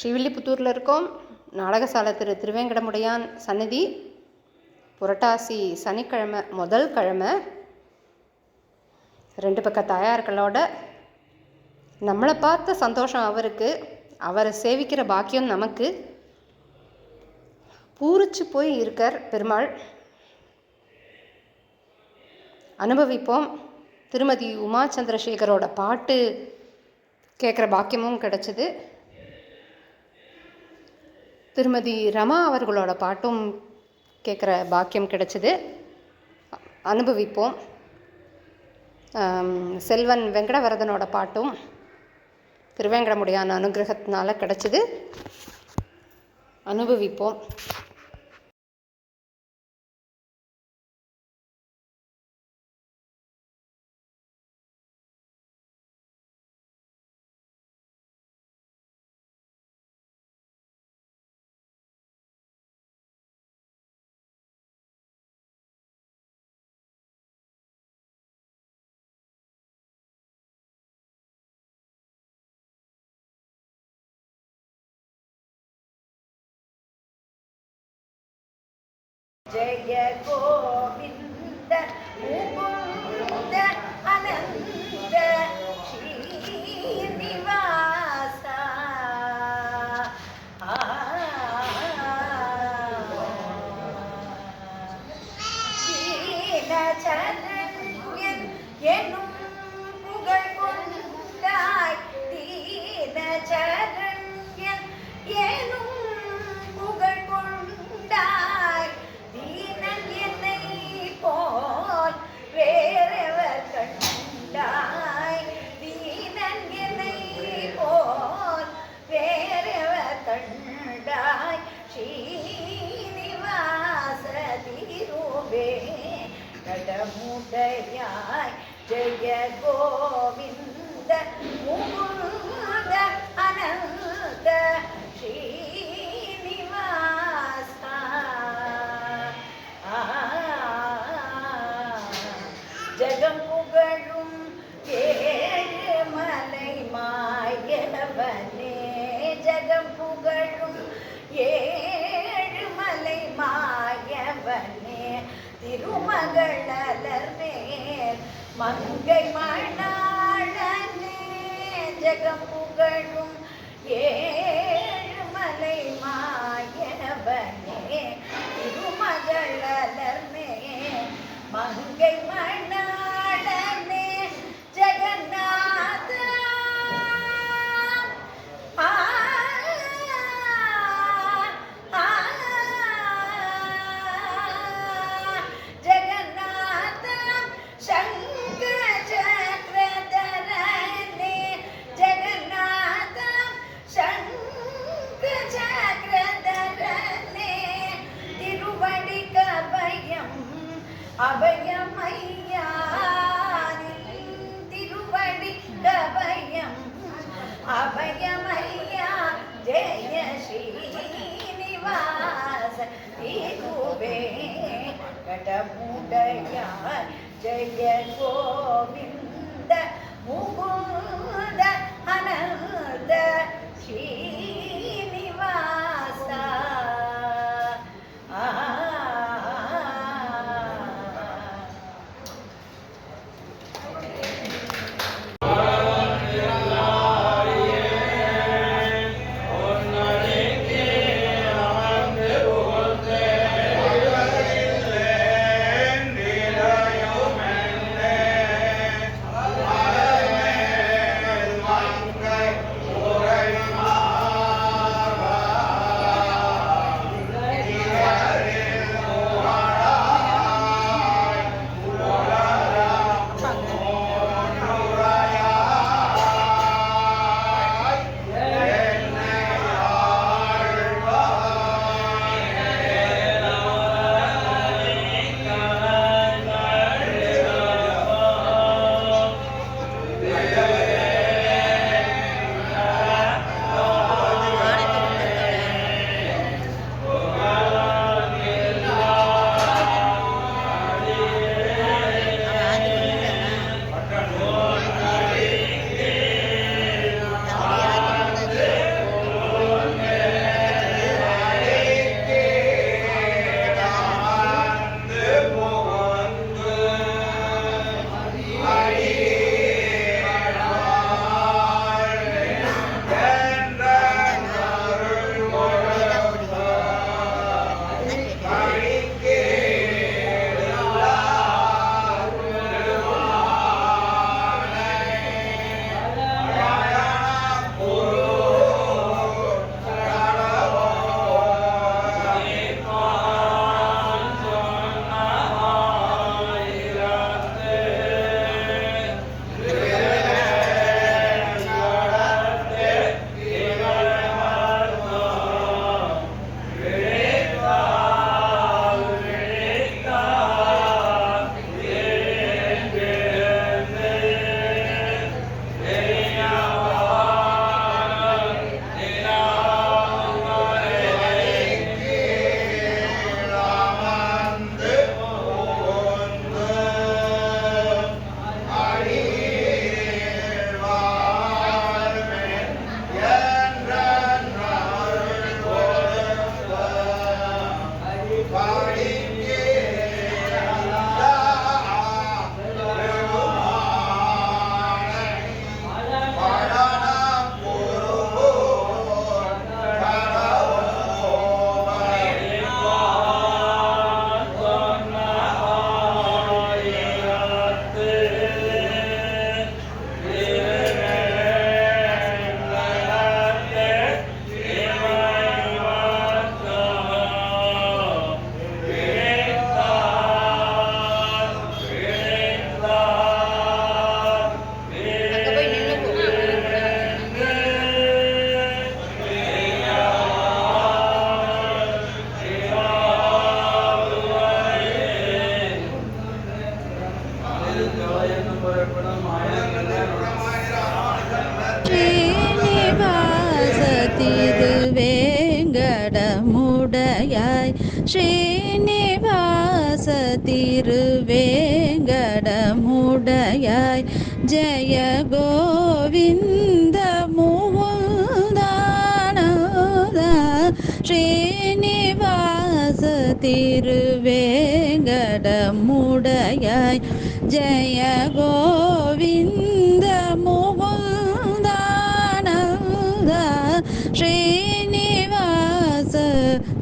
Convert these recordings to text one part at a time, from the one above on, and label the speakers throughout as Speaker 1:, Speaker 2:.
Speaker 1: ஸ்ரீவில்லிபுத்தூரில் இருக்கோம். நாடகசாலை திரு திருவேங்கடமுடையான் சன்னதி புரட்டாசி சனிக்கிழமை முதல் கிழமை. ரெண்டு பக்க தாயார்களோட. நம்மளை பார்த்த சந்தோஷம் அவருக்கு. அவரை சேவிக்கிற பாக்கியம் நமக்கு. பூரிச்சு போய் இருக்கார் பெருமாள். அனுபவிப்போம். திருமதி உமா சந்திரசேகரோட பாட்டு கேட்குற பாக்கியமும் கிடச்சிது. திருமதி ரமா அவர்களோட பாட்டும் கேட்குற பாக்கியம் கிடைச்சிது. அனுபவிப்போம். செல்வன் வெங்கடவரதனோட பாட்டும் திருவேங்கடமுடியான அனுகிரகத்தினால கிடச்சிது. அனுபவிப்போம்.
Speaker 2: జయ గోవింద ముకుంద అనంద శ్రీనివాస చరణ్యన్ ఎను கடமுடையாய் ஜெய கோவிந்த முகுந்த அனந்த ஸ்ரீனிவாசா ஜகம் திருமகளர் மங்கை மணாளனே ஜகம் ஏ திருவே கடமுடையார் ஜெய கோவிந்த முகுந்த அனந்த ஸ்ரீனிவாசா
Speaker 3: ஸ்ரீனிவாச திருவேங்கடமுடையாய். ஜெய கோவிந்த முகுந்தானதா ஸ்ரீனிவாச திருவேங்கடமுடையாய். ஜெய கோவிந்த முகுந்தானதா ஸ்ரீ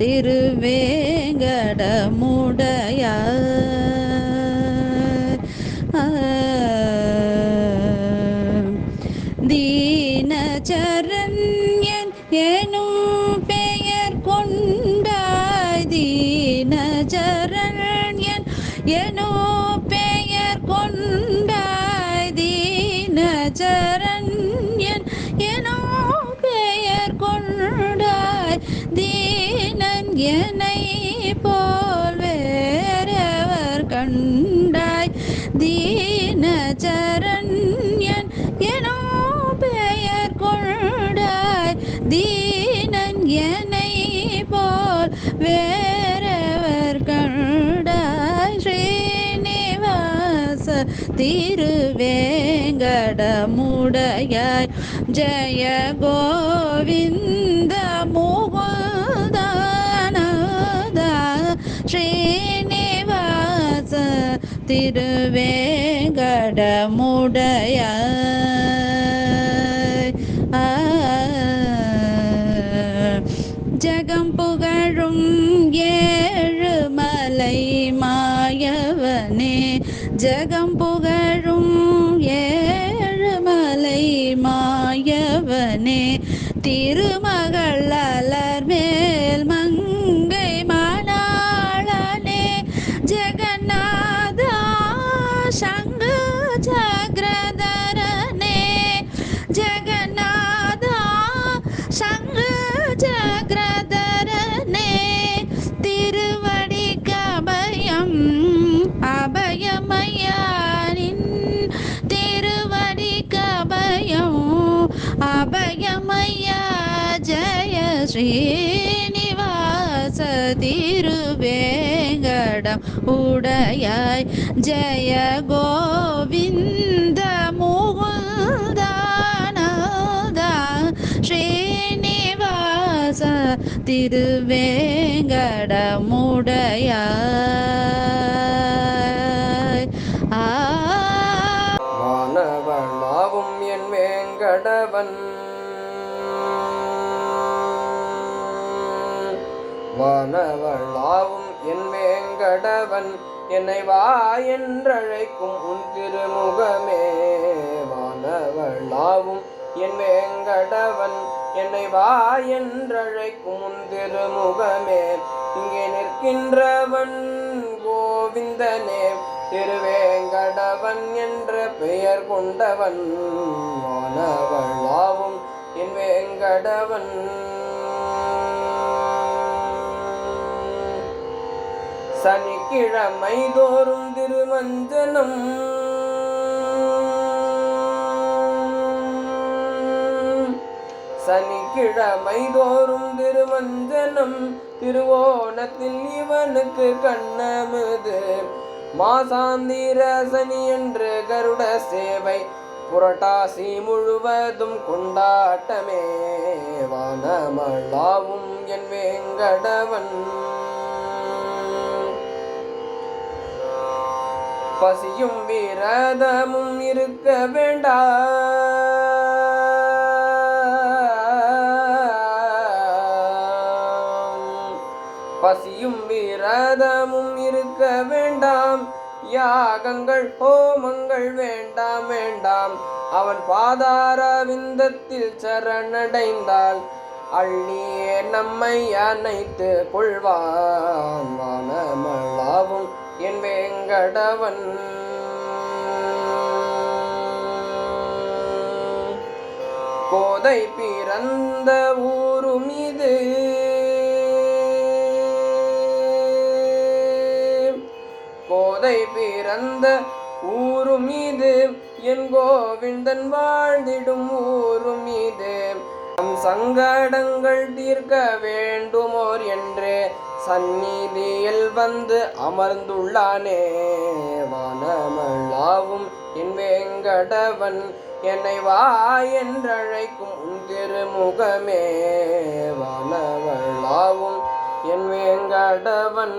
Speaker 3: திருவேங்கடமுடையாய் தீனச்சரண்யன் எனும் பெயர் கொண்டு சரண்யன் எனும் பெயர் கொண்ட தீனன் என்னை போல் வேறவர் கண்டாய். ஸ்ரீனிவாச திருவேங்கடமுடையாய். ஜெய கோவிந்த முகுதானதா ஸ்ரீனிவாச திருவே ஆ ஜகம் புகழும் ஏழு மலை மாயவனே. ஜகம் புகழும் ஏழு மலை மாயவனே. திருமகள் ஸ்ரீனிவாச திருவேங்கடம் உடையாய் ஜய கோவிந்த முகுந்தானதா. ஸ்ரீனிவாச திருவேங்கடமுடையாய் ஆ.
Speaker 4: என் வேங்கடவன் வானவளாவும் என் வேங்கடவன் என்னை வா என்றழைக்கும் உன் திருமுகமே. வானவளாவும் என் வேங்கடவன் என்னை வா என்றழைக்கும் உன் திருமுகமே. இங்கே நிற்கின்றவன் கோவிந்தனே திருவேங்கடவன் என்ற பெயர் கொண்டவன். வானவளாவும் என் வேங்கடவன் சனிக்கிழமை தோறும் திருமஞ்சனம். சனிக்கிழமை தோறும் திருமஞ்சனம். திருவோணத்தில் இவனுக்கு கண்ணமுது மாசாந்திர சனி என்று கருட சேவை. புரட்டாசி முழுவதும் கொண்டாட்டமே. வானமல்லாவும் என் வேங்கடவன். பசியும் விரதமும் இருக்க வேண்டா. பசியும் விரதமும் இருக்க வேண்டாம். யாகங்கள் ஹோமங்கள் வேண்டாம் வேண்டாம். அவன் பாதார விந்தத்தில் சரணடைந்தால் அள்ளியே நம்மை அணைத்து கொள்வான். வானமளாவும் என்பே வேங்கடவன் கோதை பிறந்த ஊரும் இது கோதை பிறந்த ஊரும் இது என் கோவிந்தன் வாழ்ந்திடும் ஊரும் இது நம் சங்கடங்கள் தீர்க்க வேண்டுமோர் என்று சந்நிதியில் வந்து அமர்ந்துள்ளானே. வானமல்லாவும் என் வேங்கடவன் என்னை வா என்றழைக்கும் உன் திருமுகமே. வானவள்ளாவும் என் வேங்கடவன்